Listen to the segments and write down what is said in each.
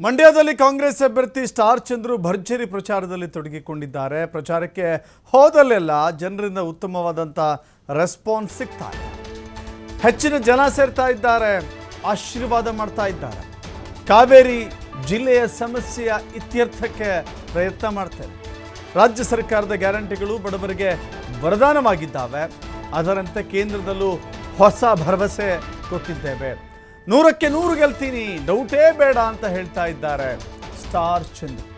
ಮಂಡ್ಯದಲ್ಲಿ ಕಾಂಗ್ರೆಸ್ ಅಭ್ಯರ್ಥಿ ಸ್ಟಾರ್ ಚಂದ್ರು ಭರ್ಜರಿ ಪ್ರಚಾರದಲ್ಲಿ ತೊಡಗಿಕೊಂಡಿದ್ದಾರೆ. ಪ್ರಚಾರಕ್ಕೆ ಹೋದಲ್ಲೆಲ್ಲ ಜನರಿಂದ ಉತ್ತಮವಾದಂಥ ರೆಸ್ಪಾನ್ಸ್ ಸಿಗ್ತಾ ಹೆಚ್ಚಿನ ಜನ ಸೇರ್ತಾ ಇದ್ದಾರೆ, ಆಶೀರ್ವಾದ ಮಾಡ್ತಾ ಇದ್ದಾರೆ. ಕಾವೇರಿ ಜಿಲ್ಲೆಯ ಸಮಸ್ಯೆಯ ಇತ್ಯರ್ಥಕ್ಕೆ ಪ್ರಯತ್ನ ಮಾಡ್ತಾರೆ ರಾಜ್ಯ ಸರ್ಕಾರದ ಗ್ಯಾರಂಟಿಗಳು ಬಡವರಿಗೆ ವರದಾನವಾಗಿದ್ದಾವೆ. ಅದರಂತೆ ಕೇಂದ್ರದಲ್ಲೂ ಹೊಸ ಭರವಸೆ ಕೊಟ್ಟಿದ್ದೇವೆ. ನೂರಕ್ಕೆ ನೂರು ಗೆಲ್ತೀನಿ. ಡೌಟೇ ಬೇಡ ಅಂತ ಹೇಳ್ತಾ ಇದ್ದಾರೆ. ಸ್ಟಾರ್ ಚಂದ್ರು.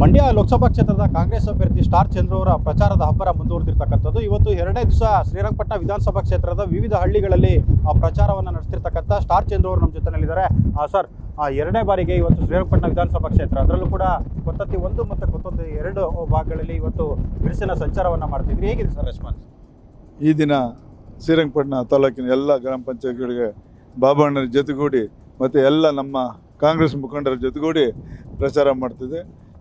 ಮಂಡ್ಯ ಲೋಕಸಭಾ ಕ್ಷೇತ್ರದ ಕಾಂಗ್ರೆಸ್ ಅಭ್ಯರ್ಥಿ ಸ್ಟಾರ್ ಚಂದ್ರ ಅವರ ಪ್ರಚಾರದ ಹಬ್ಬರ ಮುಂದುವರೆದಿರ್ತಕ್ಕಂಥದ್ದು. ಇವತ್ತು ಎರಡನೇ ದಿವಸ ಶ್ರೀರಂಗಪಟ್ಟಣ ವಿಧಾನಸಭಾ ಕ್ಷೇತ್ರದ ವಿವಿಧ ಹಳ್ಳಿಗಳಲ್ಲಿ ಆ ಪ್ರಚಾರವನ್ನು ನಡೆಸ್ತಿರ್ತಕ್ಕಂಥ ಸ್ಟಾರ್ ಚಂದ್ರ ಅವರು ನಮ್ಮ ಜೊತೆಯಲ್ಲಿದ್ದಾರೆ. ಆ, ಸರ್ ಆ, ಎರಡನೇ ಬಾರಿಗೆ ಇವತ್ತು ಶ್ರೀರಂಗಪಟ್ಟಣ ವಿಧಾನಸಭಾ ಕ್ಷೇತ್ರ. ಅದರಲ್ಲೂ ಕೂಡ ಕೊತ್ತತ್ತಿ ಒಂದು ಮತ್ತು ಕೊತ್ತೊಂದು ಎರಡು ಭಾಗಗಳಲ್ಲಿ ಇವತ್ತು ಬಿರುಸಿನ ಸಂಚಾರವನ್ನು ಮಾಡ್ತಿದ್ರಿ. ಹೇಗಿದೆ ಸರ್ ರೆಸ್ಪಾನ್ಸ್ ಈ ದಿನ ಶ್ರೀರಂಗಪಟ್ಟಣ ತಾಲೂಕಿನ ಎಲ್ಲ ಗ್ರಾಮ ಪಂಚಾಯತ್ಗಳಿಗೆ ಬಾಬಣ್ಣರ ಜೊತೆಗೂಡಿ ಮತ್ತು ಎಲ್ಲ ನಮ್ಮ ಕಾಂಗ್ರೆಸ್ ಮುಖಂಡರ ಜೊತೆಗೂಡಿ ಪ್ರಚಾರ ಮಾಡ್ತಿದೆ.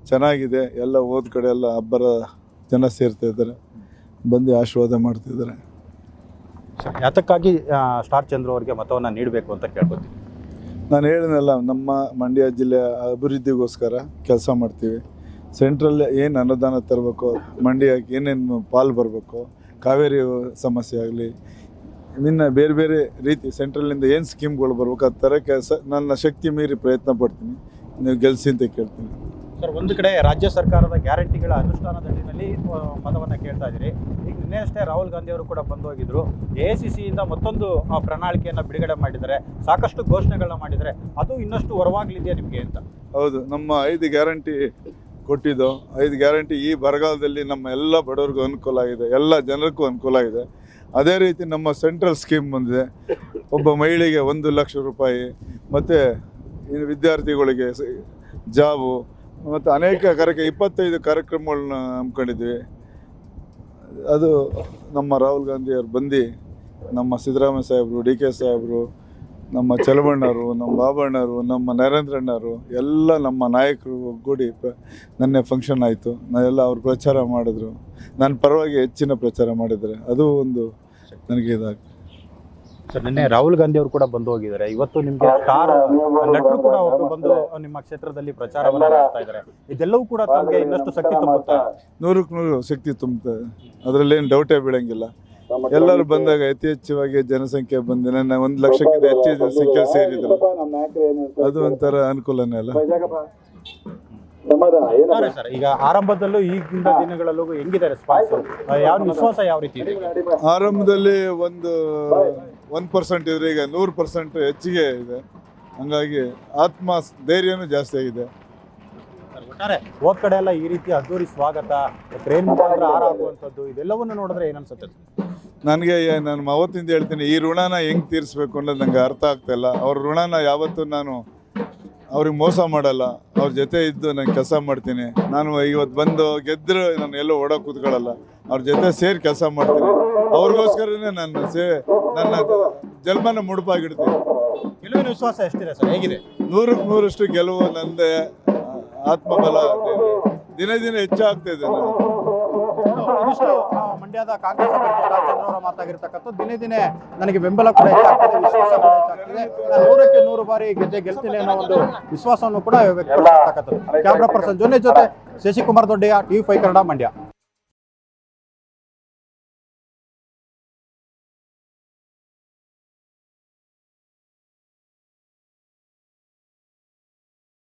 ಚೆನ್ನಾಗಿದೆ. ಎಲ್ಲ ಹೋದ ಕಡೆ ಎಲ್ಲ ಹಬ್ಬರ ಜನ ಸೇರ್ತಾ ಇದ್ದಾರೆ. ಬಂದು ಆಶೀರ್ವಾದ ಮಾಡ್ತಿದ್ದಾರೆ. ಯಾತಕ್ಕಾಗಿ ಸ್ಟಾರ್ ಚಂದ್ರ ಅವರಿಗೆ ಮತವನ್ನು ನೀಡಬೇಕು ಅಂತ ಕೇಳ್ಕೊತೀನಿ ನಾನು ಹೇಳಿದ್ನಲ್ಲ ನಮ್ಮ ಮಂಡ್ಯ ಜಿಲ್ಲೆಯ ಅಭಿವೃದ್ಧಿಗೋಸ್ಕರ ಕೆಲಸ ಮಾಡ್ತೀವಿ. ಸೆಂಟ್ರಲ್ ಏನು ಅನುದಾನ ತರಬೇಕು ಮಂಡ್ಯಕ್ಕೆ ಏನೇನು ಪಾಲು ಬರಬೇಕು ಕಾವೇರಿ ಸಮಸ್ಯೆ ಆಗಲಿ ನಿನ್ನ ಬೇರೆ ಬೇರೆ ರೀತಿ ಸೆಂಟ್ರಲ್ನಿಂದ ಏನು ಸ್ಕೀಮ್ಗಳು ಬರ್ಬೇಕು ಆ ಥರ ಕೆಲಸ ನನ್ನ ಶಕ್ತಿ ಮೀರಿ ಪ್ರಯತ್ನ ಪಡ್ತೀನಿ. ನೀವು ಗೆಲ್ಸಿ ಅಂತ ಕೇಳ್ತೀನಿ. ಸರ್ ಒಂದು ಕಡೆ ರಾಜ್ಯ ಸರ್ಕಾರದ ಗ್ಯಾರಂಟಿಗಳ ಅನುಷ್ಠಾನದ ಮತವನ್ನ ಕೇಳ್ತಾ ಇದ್ದೀರಿ. ಈಗ ನಿನ್ನೆ ಅಷ್ಟೇ ರಾಹುಲ್ ಗಾಂಧಿ ಅವರು ಕೂಡ ಬಂದು ಹೋಗಿದ್ರು ಎ ಸಿ ಸಿಯಿಂದ ಮತ್ತೊಂದು ಆ, ಪ್ರಣಾಳಿಕೆಯನ್ನ ಬಿಡುಗಡೆ ಮಾಡಿದರೆ ಸಾಕಷ್ಟು ಘೋಷಣೆಗಳನ್ನ ಮಾಡಿದ್ದಾರೆ. ಅದು ಇನ್ನಷ್ಟು ಹೊರವಾಗಲಿದೆಯಾ ನಿಮಗೆ ಅಂತ? ಹೌದು ನಮ್ಮ ಐದು ಗ್ಯಾರಂಟಿ ಕೊಟ್ಟಿದ್ದು, ಐದು ಗ್ಯಾರಂಟಿ ಈ ಬರಗಾಲದಲ್ಲಿ ನಮ್ಮ ಎಲ್ಲ ಬಡವರಿಗೂ ಅನುಕೂಲ ಆಗಿದೆ, ಎಲ್ಲ ಜನರಿಗೂ ಅನುಕೂಲ ಆಗಿದೆ. ಅದೇ ರೀತಿ ನಮ್ಮ ಸೆಂಟ್ರಲ್ ಸ್ಕೀಮ್ ಬಂದಿದೆ, ಒಬ್ಬ ಮಹಿಳೆಗೆ ಒಂದು ಲಕ್ಷ ರೂಪಾಯಿ, ಮತ್ತು ವಿದ್ಯಾರ್ಥಿಗಳಿಗೆ ಜಾಬು, ಮತ್ತು ಅನೇಕ ಕಾರ್ಯಕ್ರಮ ಇಪ್ಪತ್ತೈದು ಕಾರ್ಯಕ್ರಮಗಳನ್ನ ಹಮ್ಮಿಕೊಂಡಿದ್ವಿ. ಅದು ನಮ್ಮ ರಾಹುಲ್ ಗಾಂಧಿಯವ್ರು ಬಂದು ನಮ್ಮ ಸಿದ್ದರಾಮಯ್ಯ ಸಾಹೇಬರು, ಡಿ ಕೆ ಸಾಹೇಬರು ನಮ್ಮ ಚಲವಣ್ಣರು ನಮ್ಮ ಬಾಬಣ್ಣರು ನಮ್ಮ ನರೇಂದ್ರಣ್ಣರು ಎಲ್ಲ ನಮ್ಮ ನಾಯಕರು ಒಗ್ಗೂಡಿ ನನ್ನೆ ಫಂಕ್ಷನ್ ಆಯಿತು. ನಾನೆಲ್ಲ ಅವ್ರು ಪ್ರಚಾರ ಮಾಡಿದ್ರು. ನನ್ನ ಪರವಾಗಿ ಹೆಚ್ಚಿನ ಪ್ರಚಾರ ಮಾಡಿದ್ದಾರೆ ಅದು ಒಂದು ನನಗೆ ಇದಾಗ್ತದೆ ಸರ್ ನಿನ್ನೆ ರಾಹುಲ್ ಗಾಂಧಿ ಅವರು ಕೂಡ ಬಂದು ಹೋಗಿದ್ದಾರೆ. ಇವತ್ತು ನಿಮಗೆ ಸ್ಟಾರ್ ನಟರು ಕೂಡ ಅವರು ಬಂದು ನಿಮ್ಮ ಕ್ಷೇತ್ರದಲ್ಲಿ ಪ್ರಚಾರವನ್ನು ಮಾಡ್ತಾ ಇದ್ದಾರೆ. ಇದೆಲ್ಲವೂ ಕೂಡ ತಮಗೆ ಇನ್ನಷ್ಟು ಶಕ್ತಿ ತುಂಬುತ್ತಾ? ನೂರಕ್ಕೆ ನೂರು ಶಕ್ತಿ ತುಂಬುತ್ತೆ. ಅದರಲ್ಲೇನು ಡೌಟೇ ಬೀಳಂಗಿಲ್ಲ. ಎಲ್ಲರೂ ಬಂದಾಗ ಅತಿ ಹೆಚ್ಚವಾಗಿ ಜನಸಂಖ್ಯೆ ಬಂದ ನನ್ನ ಒಂದು ಲಕ್ಷಕ್ಕಿಂತ ಹೆಚ್ಚು ಜನಸಂಖ್ಯೆ ಸೇರಿದ್ರು. ಅದು ಒಂಥರ ಅನುಕೂಲನೇ ಅಲ್ಲ. ಸರಿ ಈಗ ಆರಂಭದಲ್ಲೂ ಈಗಿನ ದಿನಗಳಲ್ಲೂ ಹೆಂಗಿದ್ದಾರೆ ಯಾವ ವಿಶ್ವಾಸ ಯಾವ ರೀತಿ ಇದೆ? ಆರಂಭದಲ್ಲಿ ಒಂದು ಒನ್ ಪರ್ಸೆಂಟ್ ಇದ್ರೆ ಈಗ ನೂರು ಪರ್ಸೆಂಟ್ ಹೆಚ್ಚಿಗೆ ಇದೆ. ಹಂಗಾಗಿ ಆತ್ಮ ಧೈರ್ಯನೂ ಜಾಸ್ತಿ ಆಗಿದೆ. ಸರ್, ಒಟ್ಟಾರೆ ಹೋದ್ ಕಡೆ ಎಲ್ಲ ಈ ರೀತಿ ಅದ್ದೂರಿ ಸ್ವಾಗತ ಟ್ರೈನ್ ಮುಖಾಂತರ ಆರಾಗುವಂಥದ್ದು ಇದೆಲ್ಲವನ್ನು ನೋಡಿದ್ರೆ ಏನನ್ಸುತ್ತೆ ನನಗೆ ನಾನು ಅವತ್ತಿಂದ ಹೇಳ್ತೀನಿ ಈ ಋಣನ ಹೆಂಗೆ ತೀರಿಸ್ಬೇಕು ಅನ್ನೋದು ನನಗೆ ಅರ್ಥ ಆಗ್ತಾಯಿಲ್ಲ ಅವ್ರ ಋಣನ ಯಾವತ್ತೂ ನಾನು ಅವ್ರಿಗೆ ಮೋಸ ಮಾಡಲ್ಲ. ಅವ್ರ ಜೊತೆ ಇದ್ದು ನಾನು ಕೆಲಸ ಮಾಡ್ತೀನಿ. ನಾನು ಇವತ್ತು ಬಂದು ಗೆದ್ದರು ನಾನು ಎಲ್ಲೋ ಓಡೋಕೆ ಕೂತ್ಕೊಳ್ಳಲ್ಲ. ಅವ್ರ ಜೊತೆ ಸೇರಿ ಕೆಲಸ ಮಾಡ್ತೀನಿ. ಅವ್ರಿಗೋಸ್ಕರನೇ ನಾನು ಸೇ ನನ್ನ ಜನ್ಮನ ಮುಡುಪಾಗಿಡ್ತೀನಿ. ಗೆಲುವಿನ ವಿಶ್ವಾಸ ಎಷ್ಟಿದೆ ಸರ್? ಹೇಗಿದೆ? ನೂರಕ್ಕೆ ನೂರಷ್ಟು ಗೆಲುವು ನಂದೇ ಆತ್ಮಬಲ ದಿನ ದಿನ ಹೆಚ್ಚಾಗ್ತಾ ಇದೆ ನನಗೆ. ಇದಿಷ್ಟು ಮಂಡ್ಯದ ಕಾಂಗ್ರೆಸ್ ಅಭ್ಯರ್ಥಿ ರಾಜಚಂದ್ರ ಅವರ ಮಾತಾಗಿರ್ತಕ್ಕಂಥ ದಿನೇ ದಿನೇ ನನಗೆ ಬೆಂಬಲ ಕೂಡ ಹೆಚ್ಚಾಗ್ತದೆ, ವಿಶ್ವಾಸ ಕೂಡ ಹೆಚ್ಚಾಗ್ತದೆ. ನೂರಕ್ಕೆ ನೂರು ಬಾರಿ ಗೆದ್ದೆ ಗೆಲ್ತೀನಿ ಅನ್ನೋ ಒಂದು ವಿಶ್ವಾಸವನ್ನು ಕೂಡ ವ್ಯಕ್ತಪಡಿಸ್ತಕ್ಕಂಥದ್ದು. ಕ್ಯಾಮ್ರಾ ಪರ್ಸನ್ ಜೊತೆ ಜೊತೆ ಶಶಿಕುಮಾರ್ ದೊಡ್ಡಿಯ ಟಿವಿ ಫೈ ಕನ್ನಡ ಮಂಡ್ಯ.